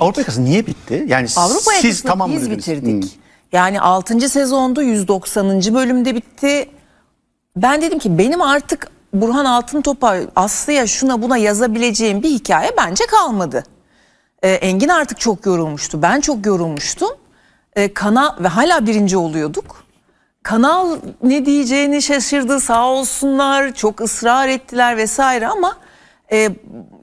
Avrupa yakası niye bitti? Yani Avrupa siz yakasını tamam mı biz dediniz? bitirdik. Hmm. Yani 6. sezonda 190. bölümde bitti. Ben dedim ki benim artık Burhan Altıntop'a Aslı'ya şuna buna yazabileceğim bir hikaye bence kalmadı. Ee, Engin artık çok yorulmuştu. Ben çok yorulmuştum. Ee, kanal ve hala birinci oluyorduk. Kanal ne diyeceğini şaşırdı sağ olsunlar. Çok ısrar ettiler vesaire ama e,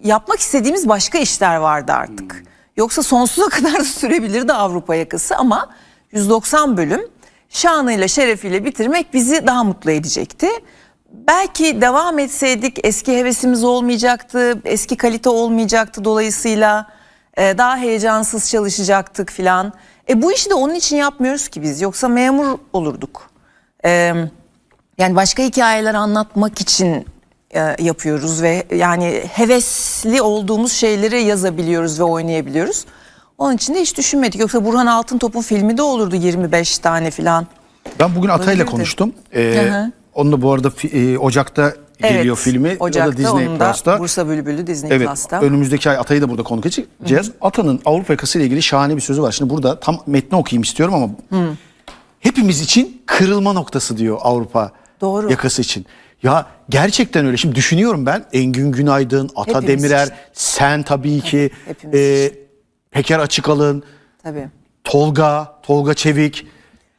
yapmak istediğimiz başka işler vardı artık. Yoksa sonsuza kadar da sürebilirdi Avrupa yakası ama 190 bölüm şanıyla şerefiyle bitirmek bizi daha mutlu edecekti. Belki devam etseydik eski hevesimiz olmayacaktı, eski kalite olmayacaktı dolayısıyla e, daha heyecansız çalışacaktık filan. E bu işi de onun için yapmıyoruz ki biz yoksa memur olurduk. E, yani başka hikayeler anlatmak için yapıyoruz ve yani hevesli olduğumuz şeyleri yazabiliyoruz ve oynayabiliyoruz. Onun için de hiç düşünmedik. Yoksa Burhan Altıntop'un filmi de olurdu 25 tane filan. Ben bugün Atay'la konuştum. Ee, Hı hı. onunla bu arada e, Ocak'ta geliyor filmi. Ocak'ta o da Disney onun da Plus'ta. Bursa Bülbülü Disney Evet Plus'ta. önümüzdeki ay Atay'ı da burada konuk edeceğiz. Ata'nın Avrupa yakası ile ilgili şahane bir sözü var. Şimdi burada tam metni okuyayım istiyorum ama hepimiz için kırılma noktası diyor Avrupa Doğru. yakası için. Ya gerçekten öyle. Şimdi düşünüyorum ben Engin Günaydın, Ata Hepimiz Demirer, için. sen tabii ki, hepimiz e, Peker Açıkalın, Tabii. Tolga, Tolga Çevik.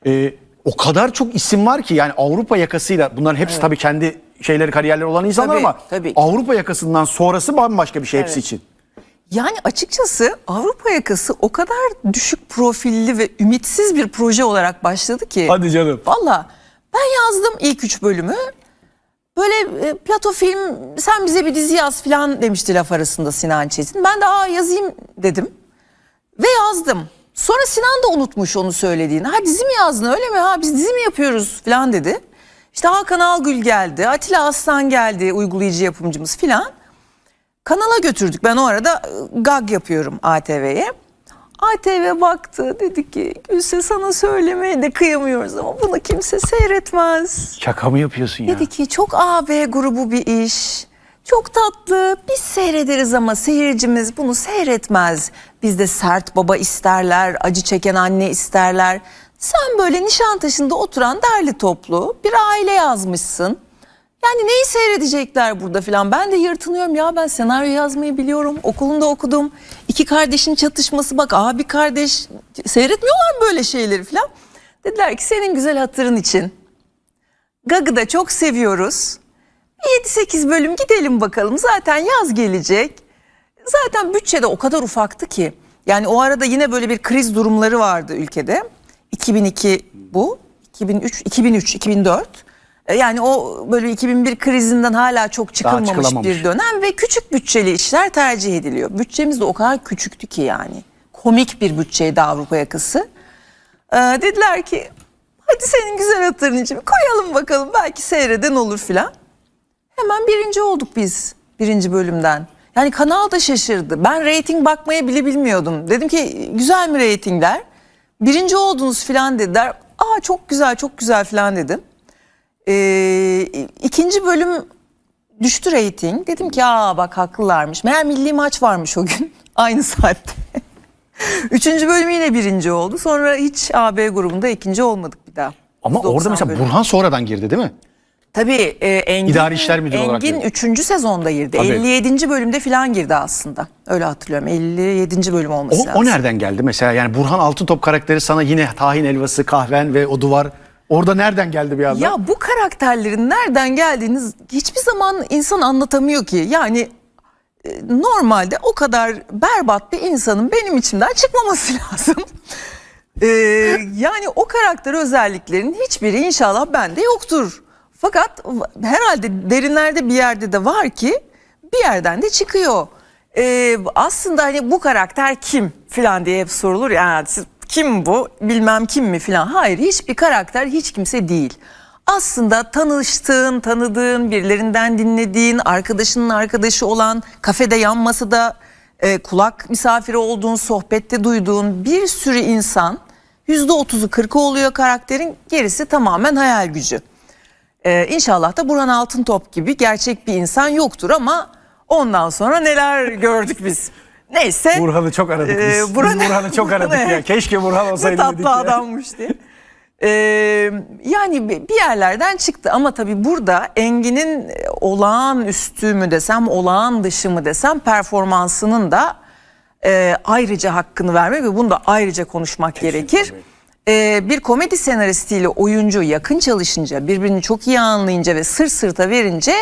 e, o kadar çok isim var ki yani Avrupa yakasıyla bunların hepsi tabii kendi şeyleri kariyerleri olan insanlar Tabii, ama tabii. Avrupa yakasından sonrası bambaşka bir şey hepsi Evet. için. Yani açıkçası Avrupa yakası o kadar düşük profilli ve ümitsiz bir proje olarak başladı ki. canım. Valla ben yazdım ilk üç bölümü. Böyle e, Plato film sen bize bir dizi yaz falan demişti laf arasında Sinan Çetin. Ben de aa yazayım dedim ve yazdım. Sonra Sinan da unutmuş onu söylediğini. Ha dizi mi yazdın öyle mi? Ha biz dizi mi yapıyoruz falan dedi. İşte Hakan Algül geldi, Atilla Aslan geldi uygulayıcı yapımcımız filan. Kanala götürdük. Ben o arada e, gag yapıyorum ATV'ye. ATV baktı dedi ki Gülse sana söylemeye de kıyamıyoruz ama bunu kimse seyretmez. Şaka mı yapıyorsun ya? Dedi ki çok AB grubu bir iş. Çok tatlı. Biz seyrederiz ama seyircimiz bunu seyretmez. Bizde sert baba isterler, acı çeken anne isterler. Sen böyle Nişantaşı'nda oturan derli toplu bir aile yazmışsın. Yani neyi seyredecekler burada filan. Ben de yırtınıyorum ya ben senaryo yazmayı biliyorum. Okulunda okudum. İki kardeşin çatışması bak abi kardeş seyretmiyorlar mı böyle şeyleri filan. Dediler ki senin güzel hatırın için Gag'ı da çok seviyoruz. 7-8 bölüm gidelim bakalım. Zaten yaz gelecek. Zaten bütçe de o kadar ufaktı ki. Yani o arada yine böyle bir kriz durumları vardı ülkede. 2002 bu. 2003, 2003, 2004. E, Yani o böyle 2001 krizinden hala çok çıkılmamış bir dönem ve küçük bütçeli işler tercih ediliyor. Bütçemiz de o kadar küçüktü ki yani. Komik bir bütçeydi Avrupa yakası. Ee, dediler ki hadi senin güzel hatırın için koyalım bakalım belki seyreden olur filan. Hemen birinci olduk biz birinci bölümden. Yani kanal da şaşırdı. Ben reyting bakmayı bile bilmiyordum. Dedim ki güzel mi reytingler? Birinci oldunuz filan dediler. Aa çok güzel çok güzel filan dedim. Ee, ikinci bölüm düştü reyting. Dedim ki aa bak haklılarmış. Meğer milli maç varmış o gün. Aynı saatte. Üçüncü bölüm yine birinci oldu. Sonra hiç AB grubunda ikinci olmadık bir daha. Ama 90 orada mesela bölüm. Burhan sonradan girdi değil mi? Tabii e, Engin, İdari İşler Müdürü olarak Engin girdi. 3. sezonda girdi. Tabii. 57. bölümde falan girdi aslında. Öyle hatırlıyorum. 57. bölüm olması O, lazım. o nereden geldi mesela? Yani Burhan Altıntop karakteri sana yine tahin helvası, kahven ve o duvar. Orada nereden geldi bir anda? Ya bu karakterlerin nereden geldiğini hiçbir zaman insan anlatamıyor ki. Yani e, normalde o kadar berbat bir insanın benim içimden çıkmaması lazım. E, yani o karakter özelliklerin hiçbiri inşallah bende yoktur. Fakat herhalde derinlerde bir yerde de var ki bir yerden de çıkıyor. E, aslında hani bu karakter kim filan diye hep sorulur ya "Aa, siz- kim bu bilmem kim mi filan. Hayır hiçbir karakter hiç kimse değil. Aslında tanıştığın, tanıdığın, birilerinden dinlediğin, arkadaşının arkadaşı olan, kafede yan masada e, kulak misafiri olduğun, sohbette duyduğun bir sürü insan yüzde otuzu kırkı oluyor karakterin gerisi tamamen hayal gücü. Ee, inşallah da Burhan Altıntop gibi gerçek bir insan yoktur ama ondan sonra neler gördük biz. Neyse. Burhan'ı çok aradık biz. Ee, Biz Burhan- Burhan'ı çok aradık ya. Keşke Burhan ne olsaydı tatlı dedik ya. adammış diye. Ee, yani bir yerlerden çıktı ama tabii burada Engin'in olağanüstü mü desem olağan dışı mı desem performansının da e, ayrıca hakkını vermek ve bunu da ayrıca konuşmak gerekir. Ee, bir komedi senaristiyle oyuncu yakın çalışınca birbirini çok iyi anlayınca ve sır sırta verince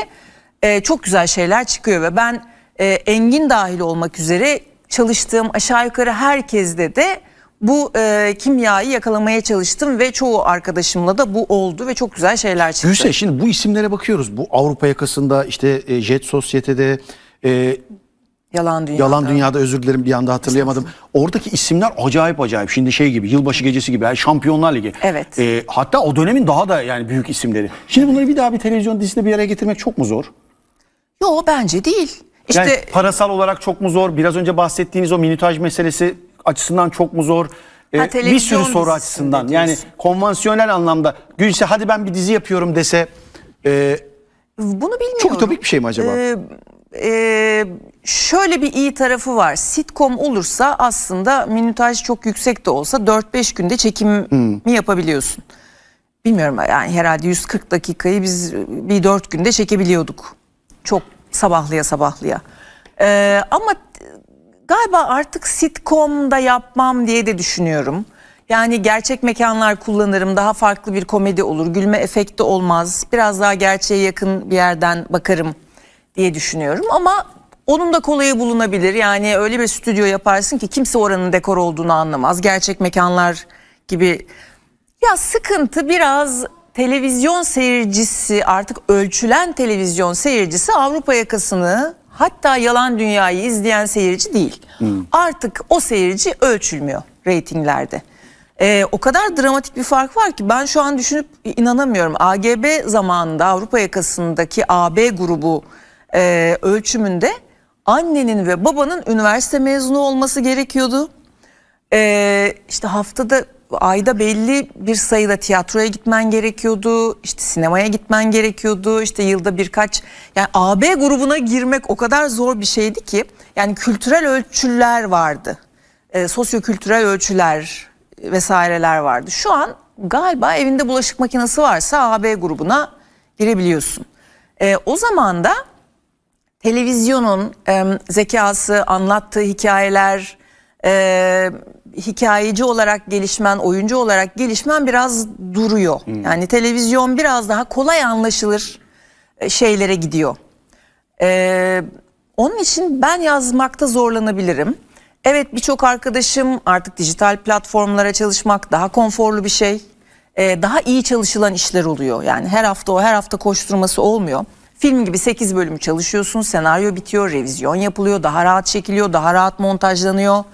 e, çok güzel şeyler çıkıyor ve ben e, Engin dahil olmak üzere çalıştığım aşağı yukarı herkeste de bu e, kimyayı yakalamaya çalıştım ve çoğu arkadaşımla da bu oldu ve çok güzel şeyler çıktı. Gülse şimdi bu isimlere bakıyoruz. Bu Avrupa yakasında işte e, Jet Sosyete'de e, Yalan dünyada. Yalan Dünya'da özür dilerim bir anda hatırlayamadım. Oradaki isimler acayip acayip. Şimdi şey gibi yılbaşı gecesi gibi yani Şampiyonlar Ligi. Evet. E, hatta o dönemin daha da yani büyük isimleri. Şimdi bunları bir daha bir televizyon dizisinde bir araya getirmek çok mu zor? Yo bence değil. İşte Yani parasal olarak çok mu zor? Biraz önce bahsettiğiniz o minutaj meselesi açısından çok mu zor? Ee, Ha, bir sürü soru açısından. Yani konvansiyonel anlamda Gülse hadi ben bir dizi yapıyorum dese e, bunu bilmiyorum. çok ütopik bir şey mi acaba? Ee, e, şöyle bir iyi tarafı var. Sitcom olursa aslında minütaj çok yüksek de olsa 4-5 günde çekimi yapabiliyorsun. Bilmiyorum yani herhalde 140 dakikayı biz bir 4 günde çekebiliyorduk. Çok sabahlıya sabahlıya. Ee, ama galiba artık sitcom'da yapmam diye de düşünüyorum. Yani gerçek mekanlar kullanırım. Daha farklı bir komedi olur. Gülme efekti olmaz. Biraz daha gerçeğe yakın bir yerden bakarım diye düşünüyorum. Ama onun da kolayı bulunabilir. Yani öyle bir stüdyo yaparsın ki kimse oranın dekor olduğunu anlamaz. Gerçek mekanlar gibi. Ya sıkıntı biraz televizyon seyircisi artık ölçülen televizyon seyircisi Avrupa yakasını hatta yalan dünyayı izleyen seyirci değil. Artık o seyirci ölçülmüyor reytinglerde. Ee, o kadar dramatik bir fark var ki ben şu an düşünüp inanamıyorum. AGB zamanında Avrupa yakasındaki AB grubu e, ölçümünde annenin ve babanın üniversite mezunu olması gerekiyordu. Ee, işte haftada ayda belli bir sayıda tiyatroya gitmen gerekiyordu. işte sinemaya gitmen gerekiyordu. işte yılda birkaç yani AB grubuna girmek o kadar zor bir şeydi ki yani kültürel ölçüler vardı. Ee, sosyokültürel ölçüler vesaireler vardı. Şu an galiba evinde bulaşık makinesi varsa AB grubuna girebiliyorsun. Ee, o zaman da televizyonun e, zekası, anlattığı hikayeler, e, hikayeci olarak gelişmen, oyuncu olarak gelişmen biraz duruyor. Yani televizyon biraz daha kolay anlaşılır e, şeylere gidiyor. E, onun için ben yazmakta zorlanabilirim. Evet birçok arkadaşım artık dijital platformlara çalışmak daha konforlu bir şey. E, daha iyi çalışılan işler oluyor. Yani her hafta o her hafta koşturması olmuyor. Film gibi 8 bölümü çalışıyorsun, senaryo bitiyor, revizyon yapılıyor, daha rahat çekiliyor, daha rahat montajlanıyor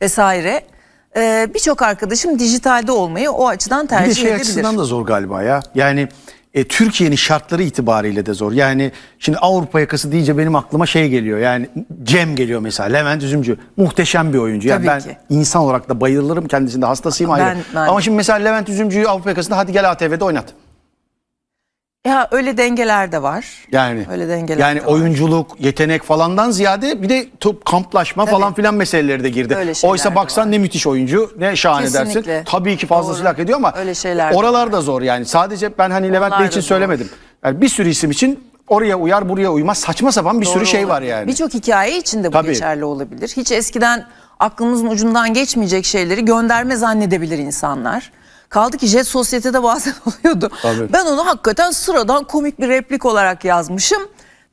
vesaire. E, birçok arkadaşım dijitalde olmayı o açıdan Bir de tercih şey edebilir. açısından da zor galiba ya. Yani e, Türkiye'nin şartları itibariyle de zor. Yani şimdi Avrupa yakası deyince benim aklıma şey geliyor. Yani Cem geliyor mesela. Levent Üzümcü. Muhteşem bir oyuncu. Yani Tabii ben ki. insan olarak da bayılırım. Kendisinde hastasıyım ayrı. Ben- ben- Ama şimdi mesela Levent Üzümcü'yü Avrupa yakasında hadi gel ATV'de oynat. Ya öyle dengeler de var. Yani Öyle dengeler yani de var. oyunculuk, yetenek falandan ziyade bir de top, kamplaşma falan filan meseleleri de girdi. Öyle şeyler Oysa baksan ne müthiş oyuncu, ne şahane Kesinlikle. dersin. Tabii ki fazlasıyla hak ediyor ama Öyle şeyler oralar da zor yani. Sadece ben hani Levent Bey için zor. söylemedim. Yani bir sürü isim için oraya uyar buraya uymaz saçma sapan bir sürü Doğru şey var olabilir. yani. Birçok hikaye için de bu Tabii. geçerli olabilir. Hiç eskiden aklımızın ucundan geçmeyecek şeyleri gönderme zannedebilir insanlar. Kaldı ki Jet Sosyete'de bazen oluyordu. Tabii. Ben onu hakikaten sıradan komik bir replik olarak yazmışım.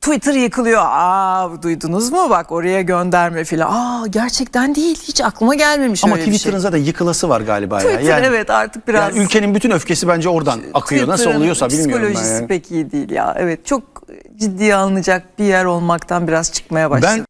Twitter yıkılıyor. Aa duydunuz mu bak oraya gönderme filan. Aa gerçekten değil. Hiç aklıma gelmemiş Ama öyle bir şey. Twitter'ın zaten yıkılası var galiba ya. Twitter evet artık biraz. yani ülkenin bütün öfkesi bence oradan akıyor. Nasıl oluyorsa bilmiyorum ben. Psikolojisi yani. pek iyi değil ya. Evet çok ciddiye alınacak bir yer olmaktan biraz çıkmaya başladı. Ben